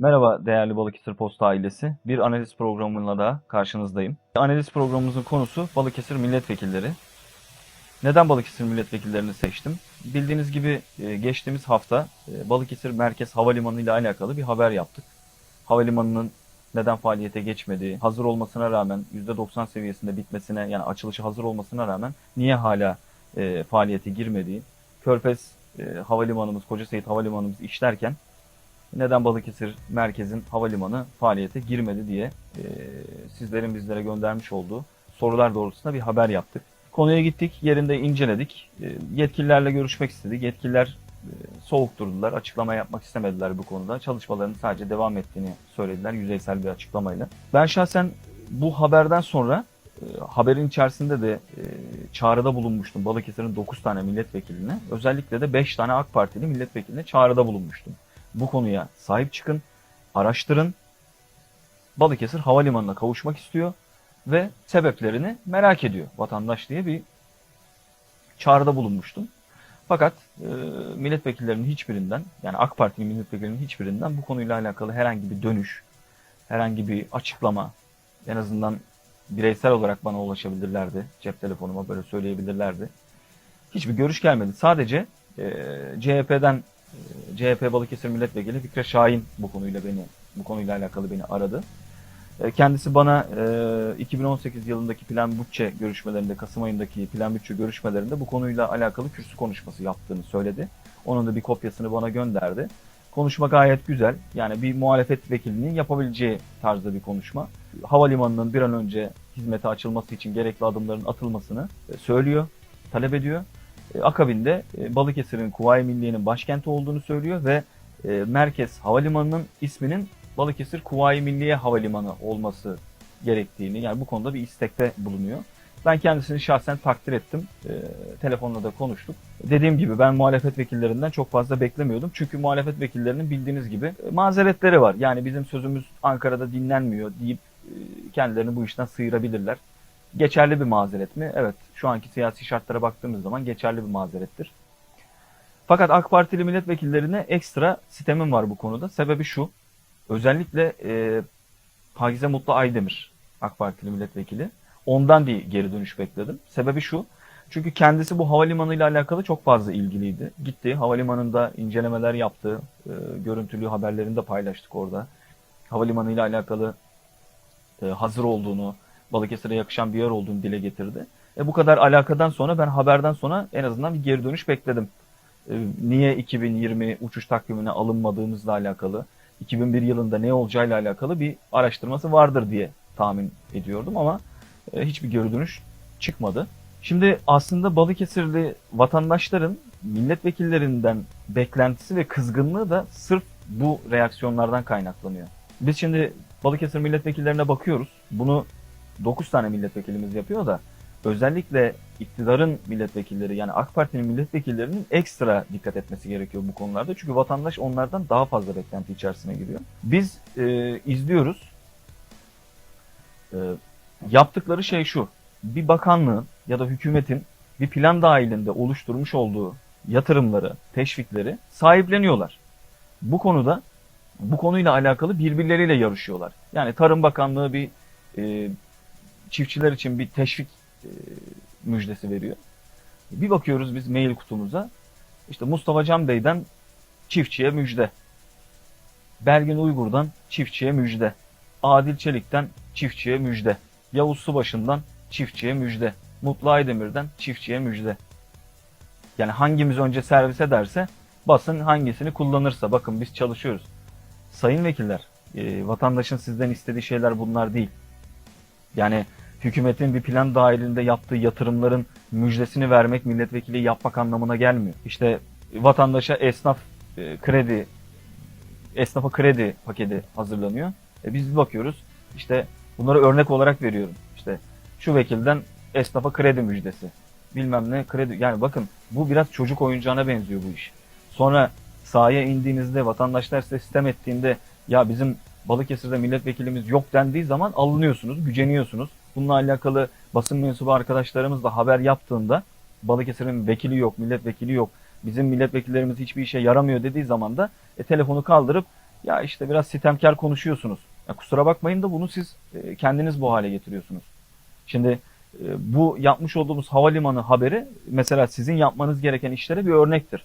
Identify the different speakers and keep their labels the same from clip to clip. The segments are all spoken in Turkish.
Speaker 1: Merhaba değerli Balıkesir Posta ailesi. Bir analiz programıyla da karşınızdayım. Analiz programımızın konusu Balıkesir milletvekilleri. Neden Balıkesir milletvekillerini seçtim? Bildiğiniz gibi e, geçtiğimiz hafta e, Balıkesir Merkez Havalimanı ile alakalı bir haber yaptık. Havalimanının neden faaliyete geçmediği, hazır olmasına rağmen %90 seviyesinde bitmesine yani açılışı hazır olmasına rağmen niye hala e, faaliyete girmediği, Körfez e, Havalimanımız, Koca Seyit Havalimanımız işlerken neden Balıkesir merkezin havalimanı faaliyete girmedi diye e, sizlerin bizlere göndermiş olduğu sorular doğrultusunda bir haber yaptık. Konuya gittik, yerinde inceledik. E, yetkililerle görüşmek istedik. Yetkililer e, soğuk durdular, açıklama yapmak istemediler bu konuda. Çalışmaların sadece devam ettiğini söylediler yüzeysel bir açıklamayla. Ben şahsen bu haberden sonra e, haberin içerisinde de e, çağrıda bulunmuştum Balıkesir'in 9 tane milletvekiline. Özellikle de 5 tane AK Partili milletvekiline çağrıda bulunmuştum bu konuya sahip çıkın, araştırın. Balıkesir havalimanına kavuşmak istiyor ve sebeplerini merak ediyor vatandaş diye bir çağrıda bulunmuştum. Fakat e, milletvekillerinin hiçbirinden yani AK Parti milletvekillerinin hiçbirinden bu konuyla alakalı herhangi bir dönüş, herhangi bir açıklama en azından bireysel olarak bana ulaşabilirlerdi. Cep telefonuma böyle söyleyebilirlerdi. Hiçbir görüş gelmedi. Sadece e, CHP'den CHP Balıkesir Milletvekili Fikret Şahin bu konuyla beni bu konuyla alakalı beni aradı. E, Kendisi bana e, 2018 yılındaki plan bütçe görüşmelerinde, Kasım ayındaki plan bütçe görüşmelerinde bu konuyla alakalı kürsü konuşması yaptığını söyledi. Onun da bir kopyasını bana gönderdi. Konuşma gayet güzel. Yani bir muhalefet vekilinin yapabileceği tarzda bir konuşma. Havalimanının bir an önce hizmete açılması için gerekli adımların atılmasını e, söylüyor, talep ediyor. E, Akabinde e, Balıkesir'in Kuvayi Milliye'nin başkenti olduğunu söylüyor ve e, Merkez Havalimanı'nın isminin Balıkesir Kuvayi Milliye Havalimanı olması gerektiğini yani bu konuda bir istekte bulunuyor. Ben kendisini şahsen takdir ettim. E, telefonla da konuştuk. Dediğim gibi ben muhalefet vekillerinden çok fazla beklemiyordum. Çünkü muhalefet vekillerinin bildiğiniz gibi e, mazeretleri var. Yani bizim sözümüz Ankara'da dinlenmiyor deyip e, kendilerini bu işten sıyırabilirler. Geçerli bir mazeret mi? Evet. Şu anki siyasi şartlara baktığımız zaman geçerli bir mazerettir. Fakat AK Partili milletvekillerine ekstra sitemim var bu konuda. Sebebi şu. Özellikle e, Pakize Mutlu Aydemir AK Partili milletvekili. Ondan bir geri dönüş bekledim. Sebebi şu. Çünkü kendisi bu havalimanı ile alakalı çok fazla ilgiliydi. Gitti havalimanında incelemeler yaptı. E, görüntülü haberlerini de paylaştık orada. Havalimanı ile alakalı e, hazır olduğunu, Balıkesir'e yakışan bir yer olduğunu dile getirdi. E bu kadar alakadan sonra ben haberden sonra en azından bir geri dönüş bekledim. E, niye 2020 uçuş takvimine alınmadığımızla alakalı, 2001 yılında ne olacağıyla alakalı bir araştırması vardır diye tahmin ediyordum ama e, hiçbir geri dönüş çıkmadı. Şimdi aslında Balıkesirli vatandaşların milletvekillerinden beklentisi ve kızgınlığı da sırf bu reaksiyonlardan kaynaklanıyor. Biz şimdi Balıkesir milletvekillerine bakıyoruz. Bunu 9 tane milletvekilimiz yapıyor da özellikle iktidarın milletvekilleri yani AK Parti'nin milletvekillerinin ekstra dikkat etmesi gerekiyor bu konularda. Çünkü vatandaş onlardan daha fazla beklenti içerisine giriyor. Biz e, izliyoruz. E, yaptıkları şey şu. Bir bakanlığın ya da hükümetin bir plan dahilinde oluşturmuş olduğu yatırımları, teşvikleri sahipleniyorlar. Bu konuda bu konuyla alakalı birbirleriyle yarışıyorlar. Yani Tarım Bakanlığı bir e, çiftçiler için bir teşvik e, müjdesi veriyor. Bir bakıyoruz biz mail kutumuza. İşte Mustafa Can çiftçiye müjde. Belgin Uygur'dan çiftçiye müjde. Adil Çelik'ten çiftçiye müjde. Yavuz Subaşı'ndan çiftçiye müjde. Mutlu Aydemir'den çiftçiye müjde. Yani hangimiz önce servis ederse basın hangisini kullanırsa bakın biz çalışıyoruz. Sayın vekiller, e, vatandaşın sizden istediği şeyler bunlar değil. Yani hükümetin bir plan dahilinde yaptığı yatırımların müjdesini vermek, milletvekili yapmak anlamına gelmiyor. İşte vatandaşa esnaf e, kredi, esnafa kredi paketi hazırlanıyor. E biz bakıyoruz, işte bunları örnek olarak veriyorum. İşte şu vekilden esnafa kredi müjdesi. Bilmem ne kredi. Yani bakın bu biraz çocuk oyuncağına benziyor bu iş. Sonra sahaya indiğinizde vatandaşlar size sistem ettiğinde ya bizim Balıkesir'de milletvekilimiz yok dendiği zaman alınıyorsunuz, güceniyorsunuz. Bununla alakalı basın mensubu arkadaşlarımız da haber yaptığında Balıkesir'in vekili yok, milletvekili yok, bizim milletvekillerimiz hiçbir işe yaramıyor dediği zaman da e, telefonu kaldırıp Ya işte biraz sitemkar konuşuyorsunuz. Ya kusura bakmayın da bunu siz e, kendiniz bu hale getiriyorsunuz. Şimdi e, bu yapmış olduğumuz havalimanı haberi mesela sizin yapmanız gereken işlere bir örnektir.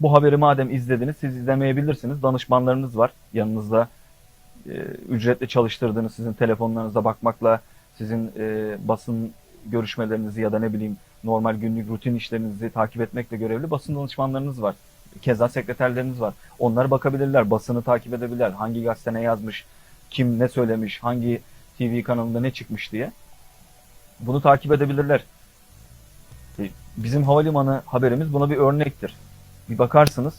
Speaker 1: Bu haberi madem izlediniz siz izlemeyebilirsiniz. Danışmanlarınız var yanınızda e, ücretle çalıştırdığınız sizin telefonlarınıza bakmakla sizin e, basın görüşmelerinizi ya da ne bileyim normal günlük rutin işlerinizi takip etmekle görevli basın danışmanlarınız var. Keza sekreterleriniz var. Onlar bakabilirler, basını takip edebilirler. Hangi gazete ne yazmış, kim ne söylemiş, hangi TV kanalında ne çıkmış diye. Bunu takip edebilirler. E, Bizim havalimanı haberimiz buna bir örnektir. Bir bakarsınız,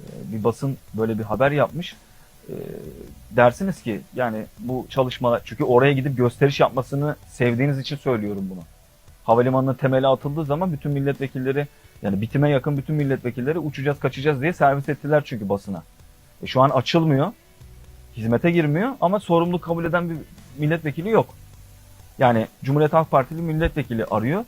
Speaker 1: e, bir basın böyle bir haber yapmış. E, Dersiniz ki yani bu çalışmalar, çünkü oraya gidip gösteriş yapmasını sevdiğiniz için söylüyorum bunu. Havalimanının temeli atıldığı zaman bütün milletvekilleri yani bitime yakın bütün milletvekilleri uçacağız kaçacağız diye servis ettiler çünkü basına. E şu an açılmıyor. Hizmete girmiyor ama sorumluluk kabul eden bir milletvekili yok. Yani Cumhuriyet Halk Partili milletvekili arıyor.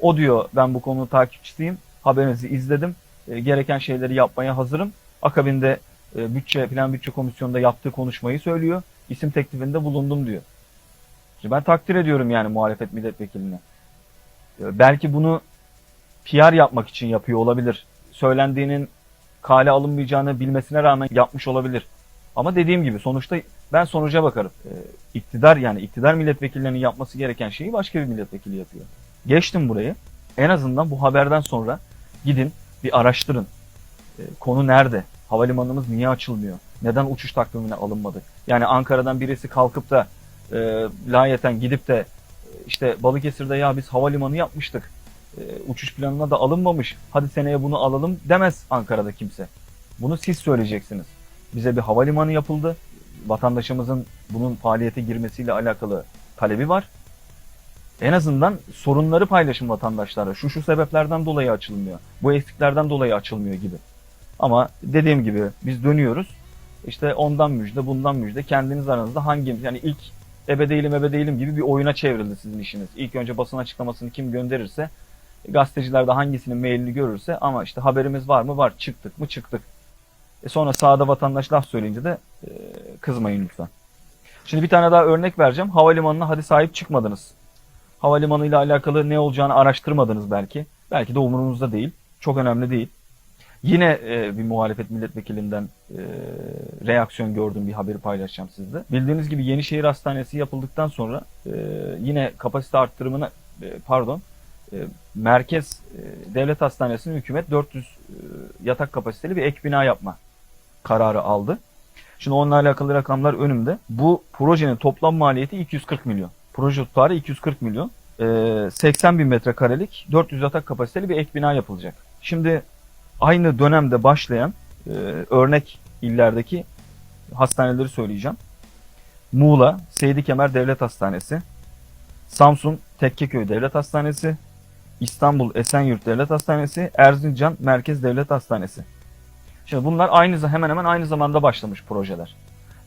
Speaker 1: O diyor ben bu konunun takipçisiyim. Haberinizi izledim. E, gereken şeyleri yapmaya hazırım. Akabinde e, bütçe plan bütçe komisyonunda yaptığı konuşmayı söylüyor. İsim teklifinde bulundum diyor. Şimdi ben takdir ediyorum yani muhalefet milletvekiline. E, belki bunu PR yapmak için yapıyor olabilir. Söylendiğinin kale alınmayacağını bilmesine rağmen yapmış olabilir. Ama dediğim gibi sonuçta ben sonuca bakarım. Ee, iktidar yani iktidar milletvekillerinin yapması gereken şeyi başka bir milletvekili yapıyor. Geçtim burayı. En azından bu haberden sonra gidin bir araştırın. Ee, konu nerede? Havalimanımız niye açılmıyor? Neden uçuş takvimine alınmadı? Yani Ankara'dan birisi kalkıp da e, layeten gidip de işte Balıkesir'de ya biz havalimanı yapmıştık. E, uçuş planına da alınmamış. Hadi seneye bunu alalım demez Ankara'da kimse. Bunu siz söyleyeceksiniz. Bize bir havalimanı yapıldı. Vatandaşımızın bunun faaliyete girmesiyle alakalı talebi var. En azından sorunları paylaşın vatandaşlara. Şu şu sebeplerden dolayı açılmıyor. Bu eksiklerden dolayı açılmıyor gibi. Ama dediğim gibi biz dönüyoruz. İşte ondan müjde, bundan müjde. Kendiniz aranızda hangimiz? Yani ilk ebe değilim ebe değilim gibi bir oyuna çevrildi sizin işiniz. İlk önce basın açıklamasını kim gönderirse gazeteciler de hangisinin mailini görürse ama işte haberimiz var mı var çıktık mı çıktık. E sonra sağda vatandaş laf söyleyince de e, kızmayın lütfen. Şimdi bir tane daha örnek vereceğim. Havalimanına hadi sahip çıkmadınız. Havalimanıyla alakalı ne olacağını araştırmadınız belki. Belki de umurunuzda değil. Çok önemli değil. Yine e, bir muhalefet milletvekilinden e, reaksiyon gördüm bir haberi paylaşacağım sizle. Bildiğiniz gibi Yenişehir Hastanesi yapıldıktan sonra e, yine kapasite arttırımına e, pardon e, merkez e, devlet hastanesinin hükümet 400 e, yatak kapasiteli bir ek bina yapma kararı aldı. Şimdi onunla alakalı rakamlar önümde. Bu projenin toplam maliyeti 240 milyon. Proje tutarı 240 milyon. E, 80 bin metrekarelik 400 yatak kapasiteli bir ek bina yapılacak. Şimdi aynı dönemde başlayan e, örnek illerdeki hastaneleri söyleyeceğim. Muğla Seydi Kemer Devlet Hastanesi, Samsun Tekkeköy Devlet Hastanesi, İstanbul Esenyurt Devlet Hastanesi, Erzincan Merkez Devlet Hastanesi. Şimdi bunlar aynı hemen hemen aynı zamanda başlamış projeler.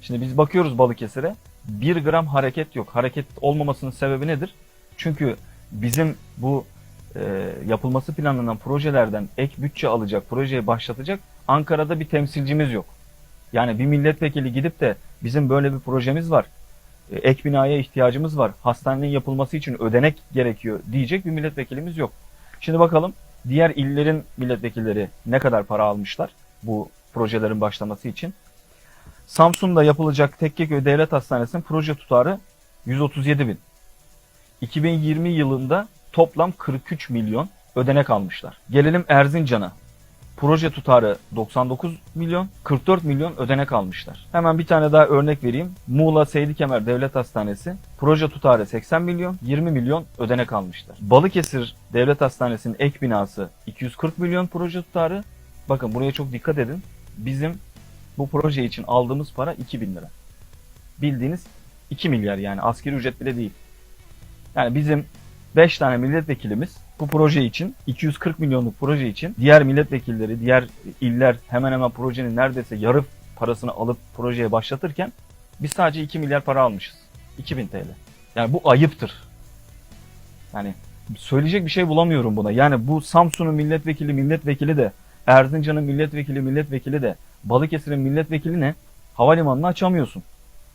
Speaker 1: Şimdi biz bakıyoruz Balıkesir'e. Bir gram hareket yok. Hareket olmamasının sebebi nedir? Çünkü bizim bu e, yapılması planlanan projelerden ek bütçe alacak, projeyi başlatacak Ankara'da bir temsilcimiz yok. Yani bir milletvekili gidip de bizim böyle bir projemiz var, e, ek binaya ihtiyacımız var, hastanenin yapılması için ödenek gerekiyor diyecek bir milletvekilimiz yok. Şimdi bakalım diğer illerin milletvekilleri ne kadar para almışlar bu projelerin başlaması için. Samsun'da yapılacak Tekkeköy Devlet Hastanesi'nin proje tutarı 137 bin. 2020 yılında toplam 43 milyon ödenek almışlar. Gelelim Erzincan'a. Proje tutarı 99 milyon, 44 milyon ödenek almışlar. Hemen bir tane daha örnek vereyim. Muğla Seydi Kemer Devlet Hastanesi proje tutarı 80 milyon, 20 milyon ödenek almışlar. Balıkesir Devlet Hastanesi'nin ek binası 240 milyon proje tutarı. Bakın buraya çok dikkat edin. Bizim bu proje için aldığımız para 2000 lira. Bildiğiniz 2 milyar yani askeri ücret bile değil. Yani bizim 5 tane milletvekilimiz bu proje için 240 milyonluk proje için diğer milletvekilleri, diğer iller hemen hemen projenin neredeyse yarı parasını alıp projeye başlatırken biz sadece 2 milyar para almışız. 2000 TL. Yani bu ayıptır. Yani söyleyecek bir şey bulamıyorum buna. Yani bu Samsun'un milletvekili milletvekili de Erzincan'ın milletvekili milletvekili de Balıkesir'in milletvekili ne? havalimanını açamıyorsun.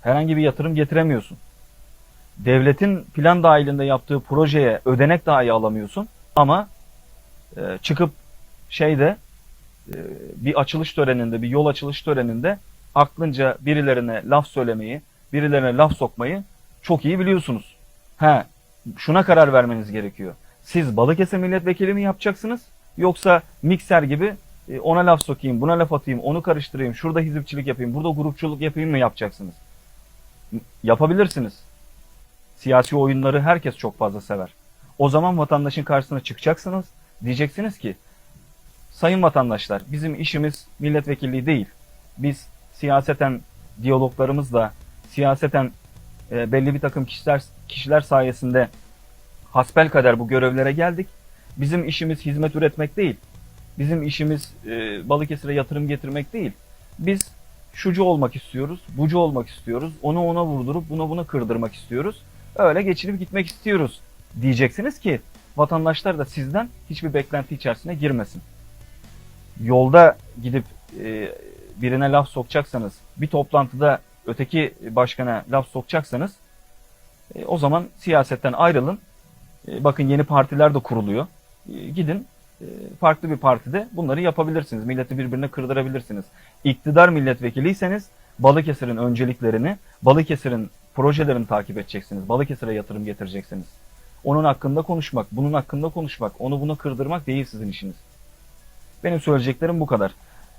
Speaker 1: Herhangi bir yatırım getiremiyorsun. Devletin plan dahilinde yaptığı projeye ödenek dahi alamıyorsun. Ama e, çıkıp şeyde e, bir açılış töreninde, bir yol açılış töreninde aklınca birilerine laf söylemeyi, birilerine laf sokmayı çok iyi biliyorsunuz. He, şuna karar vermeniz gerekiyor. Siz Balıkesir milletvekili mi yapacaksınız? Yoksa mikser gibi e, ona laf sokayım, buna laf atayım, onu karıştırayım, şurada hizipçilik yapayım, burada grupçuluk yapayım mı yapacaksınız? Yapabilirsiniz. Siyasi oyunları herkes çok fazla sever. O zaman vatandaşın karşısına çıkacaksınız. Diyeceksiniz ki sayın vatandaşlar bizim işimiz milletvekilliği değil. Biz siyaseten diyaloglarımızla, siyaseten e, belli bir takım kişiler, kişiler sayesinde hasbelkader bu görevlere geldik. Bizim işimiz hizmet üretmek değil. Bizim işimiz e, Balıkesir'e yatırım getirmek değil. Biz şucu olmak istiyoruz, bucu olmak istiyoruz. Onu ona vurdurup buna buna kırdırmak istiyoruz. Öyle geçinip gitmek istiyoruz diyeceksiniz ki vatandaşlar da sizden hiçbir beklenti içerisine girmesin. Yolda gidip e, birine laf sokacaksanız, bir toplantıda öteki başkana laf sokacaksanız e, o zaman siyasetten ayrılın. E, bakın yeni partiler de kuruluyor. E, gidin e, farklı bir partide bunları yapabilirsiniz. Milleti birbirine kırdırabilirsiniz. İktidar milletvekiliyseniz Balıkesir'in önceliklerini, Balıkesir'in projelerini takip edeceksiniz. Balıkesir'e yatırım getireceksiniz. Onun hakkında konuşmak, bunun hakkında konuşmak, onu buna kırdırmak değil sizin işiniz. Benim söyleyeceklerim bu kadar.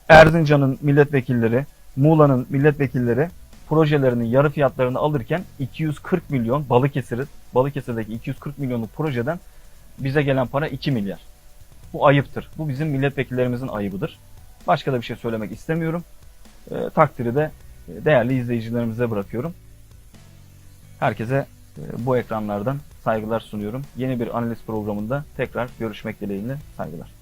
Speaker 1: Erzincan'ın milletvekilleri, Muğla'nın milletvekilleri projelerinin yarı fiyatlarını alırken 240 milyon Balıkesir'i, Balıkesir'deki 240 milyonluk projeden bize gelen para 2 milyar. Bu ayıptır. Bu bizim milletvekillerimizin ayıbıdır. Başka da bir şey söylemek istemiyorum. E, takdiri de e, değerli izleyicilerimize bırakıyorum. Herkese e, bu ekranlardan saygılar sunuyorum. Yeni bir analiz programında tekrar görüşmek dileğiyle saygılar.